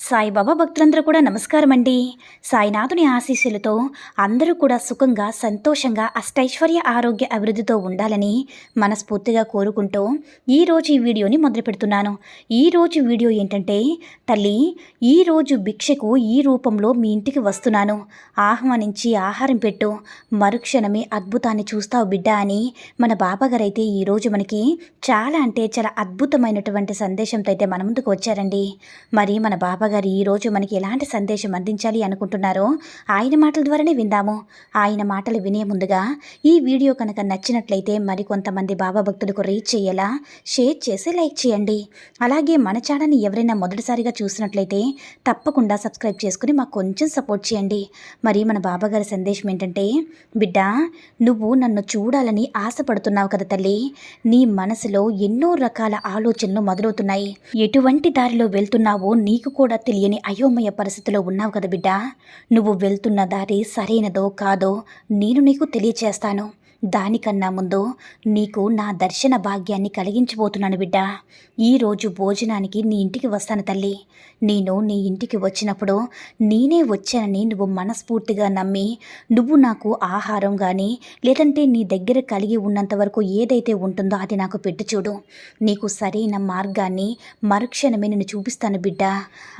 సాయిబాబా భక్తులందరూ కూడా నమస్కారం అండి సాయినాథుని ఆశీస్సులతో అందరూ కూడా సుఖంగా సంతోషంగా అష్టైశ్వర్య ఆరోగ్య అభివృద్ధితో ఉండాలని మనస్ఫూర్తిగా కోరుకుంటూ ఈరోజు ఈ వీడియోని మొదలు పెడుతున్నాను. ఈరోజు వీడియో ఏంటంటే తల్లి ఈరోజు భిక్షకు ఈ రూపంలో మీ ఇంటికి వస్తున్నాను. ఆహ్వానించి ఆహారం పెట్టు. మరుక్షణమే అద్భుతాన్ని చూస్తావు బిడ్డ అని మన బాబాగారైతే ఈరోజు మనకి చాలా అంటే చాలా అద్భుతమైనటువంటి సందేశంతో అయితే మన ముందుకు వచ్చారండి. మరి మన బాబాగారు ఈరోజు మనకి ఎలాంటి సందేశం అందించాలి అనుకుంటున్నారో ఆయన మాటల ద్వారానే విందాము. ఆయన మాటలు వినే ముందుగా ఈ వీడియో కనుక నచ్చినట్లయితే మరి కొంతమంది బాబా భక్తులకు రీచ్ చేయేలా షేర్ చేసి లైక్ చేయండి. అలాగే మన ఛానల్ని ఎవరైనా మొదటిసారిగా చూసినట్లయితే తప్పకుండా సబ్స్క్రైబ్ చేసుకుని మాకు కొంచెం సపోర్ట్ చేయండి. మరి మన బాబాగారి సందేశం ఏంటంటే బిడ్డ నువ్వు నన్ను చూడాలని ఆశపడుతున్నావు కదా తల్లి. నీ మనసులో ఎన్నో రకాల ఆలోచనలు మొదలవుతున్నాయి. ఎటువంటి దారిలో వెళ్తున్నావో నీకు కూడా తెలియని అయోమయ పరిస్థితిలో ఉన్నావు కదా బిడ్డా. నువ్వు వెళ్తున్న దారి సరైనదో కాదో నేను నీకు తెలియచేస్తాను. దానికన్నా ముందు నీకు నా దర్శన భాగ్యాన్ని కలిగించబోతున్నాను బిడ్డ. ఈరోజు భోజనానికి నీ ఇంటికి వస్తాను తల్లి. నేను నీ ఇంటికి వచ్చినప్పుడు నేనే వచ్చానని నువ్వు మనస్ఫూర్తిగా నమ్మి నువ్వు నాకు ఆహారం కానీ లేదంటే నీ దగ్గర కలిగి ఉన్నంత వరకు ఏదైతే ఉంటుందో అది నాకు పెట్టి చూడు. నీకు సరైన మార్గాన్ని మరుక్షణమే నేను చూపిస్తాను బిడ్డ.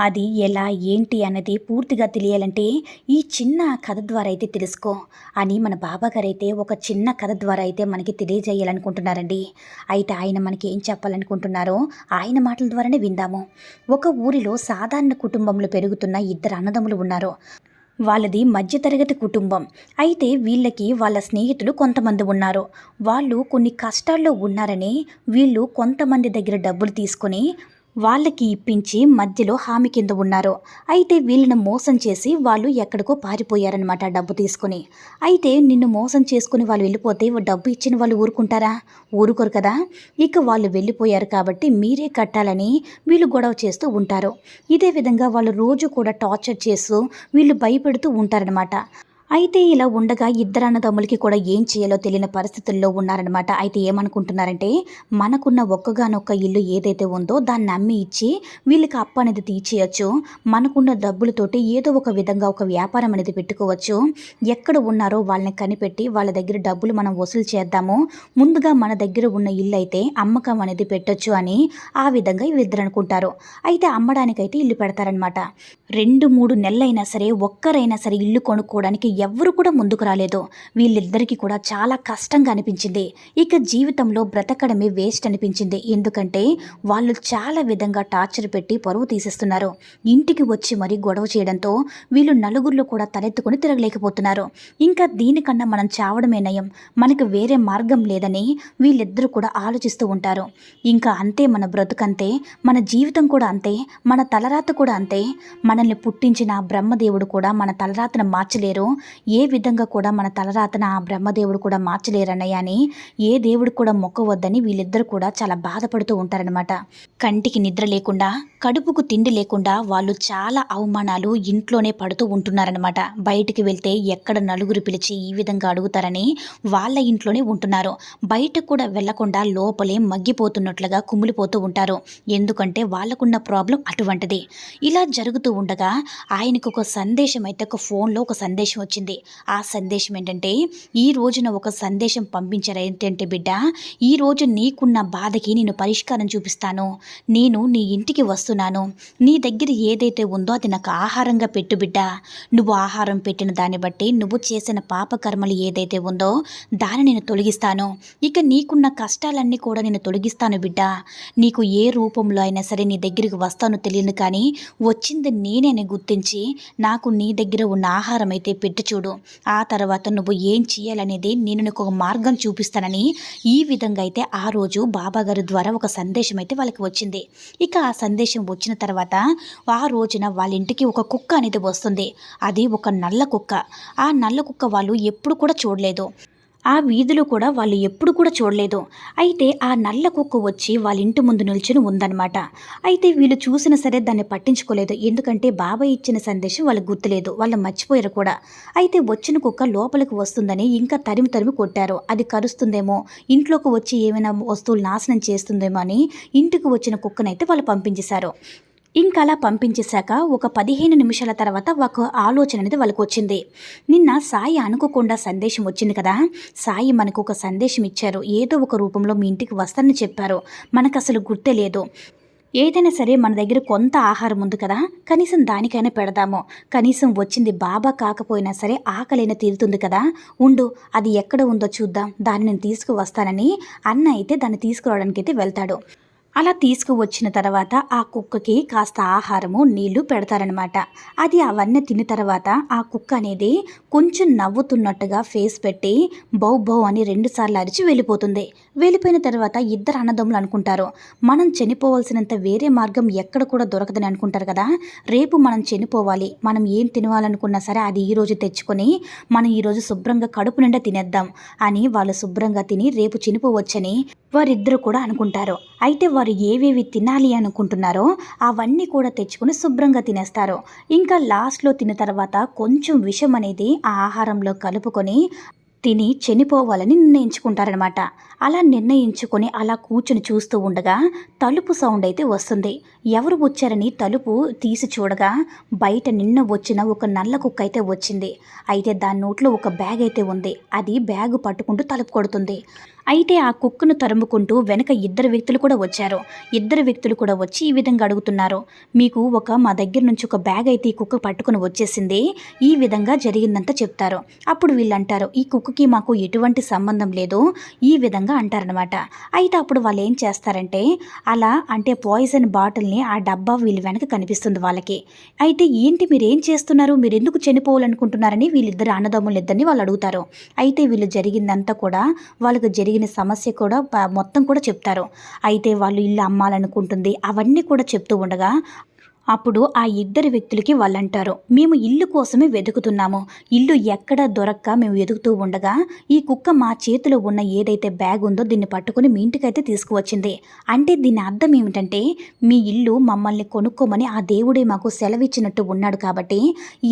అది ఎలా ఏంటి అన్నది పూర్తిగా తెలియాలంటే ఈ చిన్న కథ ద్వారా అయితే తెలుసుకో అని మన బాబాగారైతే ఒక చిన్న కథ ద్వారా అయితే మనకి తెలియజేయాలనుకుంటున్నారండి. అయితే ఆయన మనకి ఏం చెప్పాలనుకుంటున్నారో ఆయన మాటల ద్వారానే విందాము. ఒక ఊరిలో సాధారణ కుటుంబంలో పెరుగుతున్న ఇద్దరు అన్నదమ్ములు ఉన్నారు. వాళ్ళది మధ్యతరగతి కుటుంబం. అయితే వీళ్ళకి వాళ్ళ స్నేహితులు కొంతమంది ఉన్నారు. వాళ్ళు కొన్ని కష్టాల్లో ఉన్నారని వీళ్ళు కొంతమంది దగ్గర డబ్బులు తీసుకొని వాళ్ళకి ఇప్పించి మధ్యలో హామీ కింద ఉన్నారు. అయితే వీళ్ళని మోసం చేసి వాళ్ళు ఎక్కడికో పారిపోయారనమాట డబ్బు తీసుకుని. అయితే నిన్ను మోసం చేసుకుని వాళ్ళు వెళ్ళిపోతే డబ్బు ఇచ్చిన వాళ్ళు ఊరుకుంటారా? ఊరుకోరు కదా. ఇక వాళ్ళు వెళ్ళిపోయారు కాబట్టి మీరే కట్టాలని వీళ్ళు గొడవ చేస్తూ ఉంటారు. ఇదే విధంగా వాళ్ళు రోజు కూడా టార్చర్ చేస్తూ వీళ్ళు భయపెడుతూ ఉంటారనమాట అయితే ఇలా ఉండగా ఇద్దరు అన్నదమ్ములకి కూడా ఏం చేయాలో తెలియని పరిస్థితుల్లో ఉన్నారనమాట అయితే ఏమనుకుంటున్నారంటే మనకున్న ఒక్కగానొక్క ఇల్లు ఏదైతే ఉందో దాన్ని అమ్మి ఇచ్చి వీళ్ళకి అప్పు అనేది తీర్చేయచ్చు. మనకున్న డబ్బులతోటి ఏదో ఒక విధంగా ఒక వ్యాపారం అనేది పెట్టుకోవచ్చు. ఎక్కడ ఉన్నారో వాళ్ళని కనిపెట్టి వాళ్ళ దగ్గర డబ్బులు మనం వసూలు చేద్దాము. ముందుగా మన దగ్గర ఉన్న ఇల్లు అయితే అమ్మకం అనేది పెట్టొచ్చు అని ఆ విధంగా వీళ్ళిద్దరు అనుకుంటారు. అయితే అమ్మడానికైతే ఇల్లు పెడతారనమాట రెండు మూడు నెలలైనా సరే ఒక్కరైనా సరే ఇల్లు కొనుక్కోవడానికి ఎవ్వరు కూడా ముందుకు రాలేదు. వీళ్ళిద్దరికీ కూడా చాలా కష్టంగా అనిపించింది. ఇక జీవితంలో బ్రతకడమే వేస్ట్ అనిపించింది. ఎందుకంటే వాళ్ళు చాలా విధంగా టార్చర్ పెట్టి పరువు తీసేస్తున్నారు. ఇంటికి వచ్చి మరీ గొడవ చేయడంతో వీళ్ళు నలుగురిలో కూడా తలెత్తుకుని తిరగలేకపోతున్నారు. ఇంకా దీనికన్నా మనం చావడమే నయం. మనకు వేరే మార్గం లేదని వీళ్ళిద్దరూ కూడా ఆలోచిస్తూ ఉంటారు. ఇంకా అంతే మన బ్రతుకంతే మన జీవితం కూడా అంతే మన తలరాత కూడా అంతే. మనల్ని పుట్టించిన బ్రహ్మదేవుడు కూడా మన తలరాతను మార్చలేరు. ఏ విధంగా కూడా మన తలరాతన ఆ బ్రహ్మదేవుడు కూడా మార్చలేరన్నయ్య అని ఏ దేవుడు కూడా మొక్కవద్దని వీళ్ళిద్దరు కూడా చాలా బాధపడుతూ ఉంటారనమాట కంటికి నిద్ర లేకుండా కడుపుకు తిండి లేకుండా వాళ్ళు చాలా అవమానాలు ఇంట్లోనే పడుతూ ఉంటున్నారనమాట బయటికి వెళ్తే ఎక్కడ నలుగురు పిలిచి ఈ విధంగా అడుగుతారని వాళ్ళ ఇంట్లోనే ఉంటున్నారు. బయటకు కూడా వెళ్ళకుండా లోపలే మగ్గిపోతున్నట్లుగా కుమిలిపోతూ ఉంటారు. ఎందుకంటే వాళ్ళకున్న ప్రాబ్లం అటువంటిది. ఇలా జరుగుతూ ఉండగా ఆయనకు ఒక సందేశం అయితే ఒక ఫోన్లో ఒక సందేశం వచ్చింది. ఆ సందేశం ఏంటంటే ఈ రోజున ఒక సందేశం పంపించారు ఏంటంటే బిడ్డ ఈ రోజు నీకున్న బాధకి నేను పరిష్కారం చూపిస్తాను. నేను నీ ఇంటికి వస్తున్నాను. నీ దగ్గర ఏదైతే ఉందో అది నాకు ఆహారంగా పెట్టు బిడ్డ. నువ్వు ఆహారం పెట్టిన దాన్ని బట్టి నువ్వు చేసిన పాపకర్మలు ఏదైతే ఉందో దాన్ని నేను తొలగిస్తాను. ఇక నీకున్న కష్టాలన్నీ కూడా నేను తొలగిస్తాను బిడ్డ. నీకు ఏ రూపంలో అయినా సరే నీ దగ్గరికి వస్తానో తెలియను కానీ వచ్చింది నేనే అని గుర్తించి నాకు నీ దగ్గర ఉన్న ఆహారం అయితే పెట్టి చూడు. ఆ తర్వాత నువ్వు ఏం చేయాలనేది నేను నీకు ఒక మార్గం చూపిస్తానని ఈ విధంగా అయితే ఆ రోజు బాబాగారు ద్వారా ఒక సందేశం అయితే వాళ్ళకి వచ్చింది. ఇక ఆ సందేశం వచ్చిన తర్వాత ఆ రోజున వాళ్ళ ఇంటికి ఒక కుక్క అనేది వస్తుంది. అది ఒక నల్ల కుక్క. ఆ నల్ల కుక్క వాళ్ళు ఎప్పుడు కూడా చూడలేదు. ఆ వీధిలో కూడా వాళ్ళు ఎప్పుడు కూడా చూడలేదు. అయితే ఆ నల్ల కుక్క వచ్చి వాళ్ళ ఇంటి ముందు నిల్చుని ఉందన్నమాట. అయితే వీళ్ళు చూసినా సరే దాన్ని పట్టించుకోలేదు. ఎందుకంటే బాబాయ్ ఇచ్చిన సందేశం వాళ్ళకి గుర్తులేదు. వాళ్ళు మర్చిపోయారు కూడా. అయితే వచ్చిన కుక్క లోపలికి వస్తుందని ఇంకా తరిమి తరిమి కొట్టారు. అది కరుస్తుందేమో ఇంట్లోకి వచ్చి ఏమైనా వస్తువులు నాశనం చేస్తుందేమో అని ఇంటికి వచ్చిన కుక్కనైతే వాళ్ళు పంపించేశారు. ఇంకా అలా పంపించేశాక ఒక పదిహేను నిమిషాల తర్వాత ఒక ఆలోచన అనేది వాళ్ళకు వచ్చింది నిన్న సాయి అనుకోకుండా సందేశం వచ్చింది కదా. సాయి మనకు ఒక సందేశం ఇచ్చారు. ఏదో ఒక రూపంలో మీ ఇంటికి వస్తానని చెప్పారు. మనకు అసలు గుర్తే లేదు. ఏదైనా సరే మన దగ్గర కొంత ఆహారం ఉంది కదా. కనీసం దానికైనా పెడదాము. కనీసం వచ్చింది బాబా కాకపోయినా సరే ఆకలైనా తీరుతుంది కదా. ఉండు అది ఎక్కడ ఉందో చూద్దాం. దాన్ని నేను తీసుకువస్తానని అన్న అయితే దాన్ని తీసుకురావడానికి అయితే వెళ్తాడు. అలా తీసుకువచ్చిన తర్వాత ఆ కుక్కకి కాస్త ఆహారము నీళ్ళు పెడతారనమాట అది అవన్నీ తిన్న తర్వాత ఆ కుక్క అనేది కొంచెం నవ్వుతున్నట్టుగా ఫేస్ పెట్టి బౌ బౌ అని రెండుసార్లు అరిచి వెళ్ళిపోతుంది. వెళ్ళిపోయిన తర్వాత ఇద్దరు అన్నదమ్ములు అనుకుంటారు మనం చనిపోవాల్సినంత వేరే మార్గం ఎక్కడ కూడా దొరకదని అనుకుంటారు కదా. రేపు మనం చనిపోవాలి మనం ఏం తినవాలనుకున్నా సరే అది ఈ రోజు తెచ్చుకొని మనం ఈరోజు శుభ్రంగా కడుపు నిండా తినేద్దాం అని వాళ్ళు శుభ్రంగా తిని రేపు చనిపోవచ్చని వారిద్దరు కూడా అనుకుంటారు. అయితే వారు ఏవేవి తినాలి అనుకుంటున్నారో అవన్నీ కూడా తెచ్చుకొని శుభ్రంగా తినేస్తారు. ఇంకా లాస్ట్లో తిన్న తర్వాత కొంచెం విషం అనేది ఆ ఆహారంలో కలుపుకొని తిని చనిపోవాలని నిర్ణయించుకుంటారనమాట అలా నిర్ణయించుకొని అలా కూర్చుని చూస్తూ ఉండగా తలుపు సౌండ్ అయితే వస్తుంది. ఎవరు వచ్చారని తలుపు తీసి చూడగా బయట నిన్న వచ్చిన ఒక నల్ల కుక్క అయితే వచ్చింది. అయితే దాని నోట్లో ఒక బ్యాగ్ అయితే ఉంది. అది బ్యాగ్ పట్టుకుంటూ తలుపు కొడుతుంది. అయితే ఆ కుక్కను తరుముకుంటూ వెనక ఇద్దరు వ్యక్తులు కూడా వచ్చారు. ఇద్దరు వ్యక్తులు కూడా వచ్చి ఈ విధంగా అడుగుతున్నారు. మీకు ఒక మా దగ్గర నుంచి ఒక బ్యాగ్ అయితే ఈ కుక్క పట్టుకుని వచ్చేసింది. ఈ విధంగా జరిగిందంతా చెప్తారు. అప్పుడు వీళ్ళు అంటారు ఈ కుక్కకి మాకు ఎటువంటి సంబంధం లేదు. ఈ విధంగా అంటారనమాట అయితే అప్పుడు వాళ్ళు ఏం చేస్తారంటే అలా అంటే పాయిజన్ బాటిల్ని ఆ డబ్బా వీళ్ళ వెనక కనిపిస్తుంది వాళ్ళకి. అయితే ఏంటి మీరు ఏం చేస్తున్నారు? మీరు ఎందుకు చనిపోవాలనుకుంటున్నారని వీళ్ళిద్దరు అన్నదమ్ములు ఇద్దరిని వాళ్ళు అడుగుతారు. అయితే వీళ్ళు జరిగిందంతా కూడా వాళ్ళకి జరిగిన సమస్య కూడా మొత్తం కూడా చెప్తారు. అయితే వాళ్ళు ఇల్లు అమ్మాలనుకుంటుంది. అవన్నీ కూడా చెప్తూ ఉండగా అప్పుడు ఆ ఇద్దరు వ్యక్తులకి వాళ్ళంటారు మేము ఇల్లు కోసమే వెతుకుతున్నాము. ఇల్లు ఎక్కడ దొరక్క మేము వెతుకుతూ ఉండగా ఈ కుక్క మా చేతిలో ఉన్న ఏదైతే బ్యాగ్ ఉందో దీన్ని పట్టుకుని మీ ఇంటికైతే తీసుకువచ్చింది. అంటే దీని అర్థం ఏమిటంటే మీ ఇల్లు మమ్మల్ని కొనుక్కోమని ఆ దేవుడే మాకు సెలవిచ్చినట్టు ఉన్నాడు కాబట్టి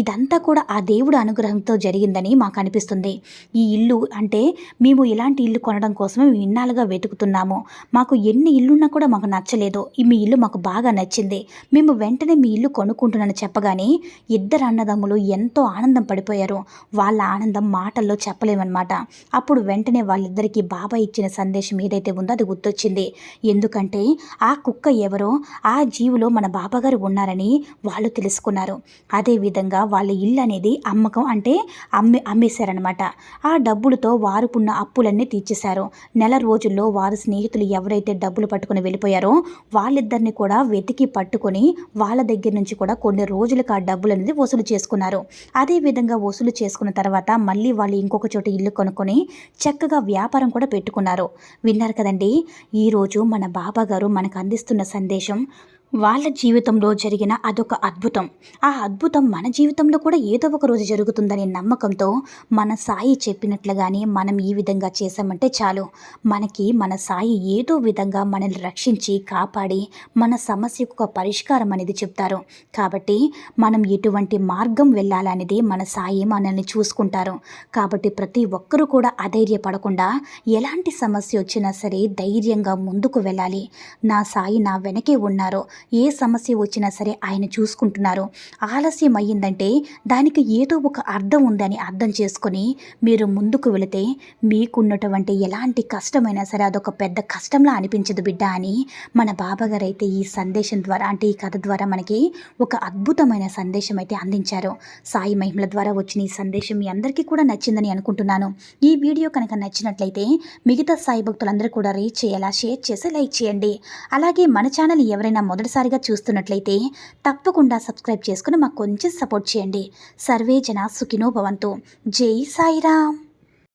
ఇదంతా కూడా ఆ దేవుడు అనుగ్రహంతో జరిగిందని మాకు అనిపిస్తుంది. ఈ ఇల్లు అంటే మేము ఇలాంటి ఇల్లు కొనడం కోసమే మేము ఇన్నాళ్ళుగా వెతుకుతున్నాము. మాకు ఎన్ని ఇల్లున్నా కూడా మాకు నచ్చలేదు. ఈ మీ ఇల్లు మాకు బాగా నచ్చింది. మేము వెంటనే మీ ఇల్లు కొనుక్కుంటున్నాను చెప్పగానే ఇద్దరు అన్నదమ్ములు ఎంతో ఆనందం పడిపోయారు. వాళ్ళ ఆనందం మాటల్లో చెప్పలేమన్నమాట. అప్పుడు వెంటనే వాళ్ళిద్దరికీ బాబా ఇచ్చిన సందేశం ఏదైతే ఉందో అది గుర్తొచ్చింది. ఎందుకంటే ఆ కుక్క ఎవరో ఆ జీవులో మన బాబాగారు ఉన్నారని వాళ్ళు తెలుసుకున్నారు. అదేవిధంగా వాళ్ళ ఇల్లు అనేది అమ్మకం అంటే అమ్మే అమ్మేశారనమాట ఆ డబ్బులతో వారుకున్న అప్పులన్నీ తీర్చేశారు. నెల రోజుల్లో వారు స్నేహితులు ఎవరైతే డబ్బులు పట్టుకుని వెళ్ళిపోయారో వాళ్ళిద్దరిని కూడా వెతికి పట్టుకొని వాళ్ళ దగ్గర నుంచి కూడా కొన్ని రోజులకు ఆ డబ్బులు అనేది వసూలు చేసుకున్నారు. అదే విధంగా వసూలు చేసుకున్న తర్వాత మళ్ళీ వాళ్ళు ఇంకొక చోట ఇల్లు కొనుక్కొని చక్కగా వ్యాపారం కూడా పెట్టుకున్నారు. విన్నారు కదండి? ఈరోజు మన బాబా గారు మనకు అందిస్తున్న సందేశం వాళ్ళ జీవితంలో జరిగిన అదొక అద్భుతం. ఆ అద్భుతం మన జీవితంలో కూడా ఏదో ఒక రోజు జరుగుతుందనే నమ్మకంతో మన సాయి చెప్పినట్లుగానే మనం ఈ విధంగా చేసామంటే చాలు. మనకి మన సాయి ఏదో విధంగా మనల్ని రక్షించి కాపాడి మన సమస్యకు ఒక పరిష్కారం అనేది చెప్తారు. కాబట్టి మనం ఎటువంటి మార్గం వెళ్ళాలనేది మన సాయి మనల్ని చూసుకుంటారు. కాబట్టి ప్రతి ఒక్కరూ కూడా అధైర్యపడకుండా ఎలాంటి సమస్య వచ్చినా సరే ధైర్యంగా ముందుకు వెళ్ళాలి. నా సాయి నా వెనకే ఉన్నారు. ఏ సమస్య వచ్చినా సరే ఆయన చూసుకుంటున్నారు. ఆలస్యం అయ్యిందంటే దానికి ఏదో ఒక అర్థం ఉందని అర్థం చేసుకొని మీరు ముందుకు వెళితే మీకున్నటువంటి ఎలాంటి కష్టమైనా సరే అదొక పెద్ద కష్టంలా అనిపించదు బిడ్డ అని మన బాబాగారు అయితే ఈ సందేశం ద్వారా అంటే ఈ కథ ద్వారా మనకి ఒక అద్భుతమైన సందేశం అయితే అందించారు. సాయి మహిమల ద్వారా వచ్చిన ఈ సందేశం మీ అందరికీ కూడా నచ్చిందని అనుకుంటున్నాను. ఈ వీడియో కనుక నచ్చినట్లయితే మిగతా సాయి భక్తులందరూ కూడా రీచ్ చేయాలా? షేర్ చేసి లైక్ చేయండి. అలాగే మన ఛానల్ ఎవరైనా మొదటి మొదటిసారిగా చూస్తున్నట్లయితే తప్పకుండా సబ్స్క్రైబ్ చేసుకుని మాకు కొంచెం సపోర్ట్ చేయండి. సర్వే జన సుఖినో భవంతు. జై సాయిరామ్.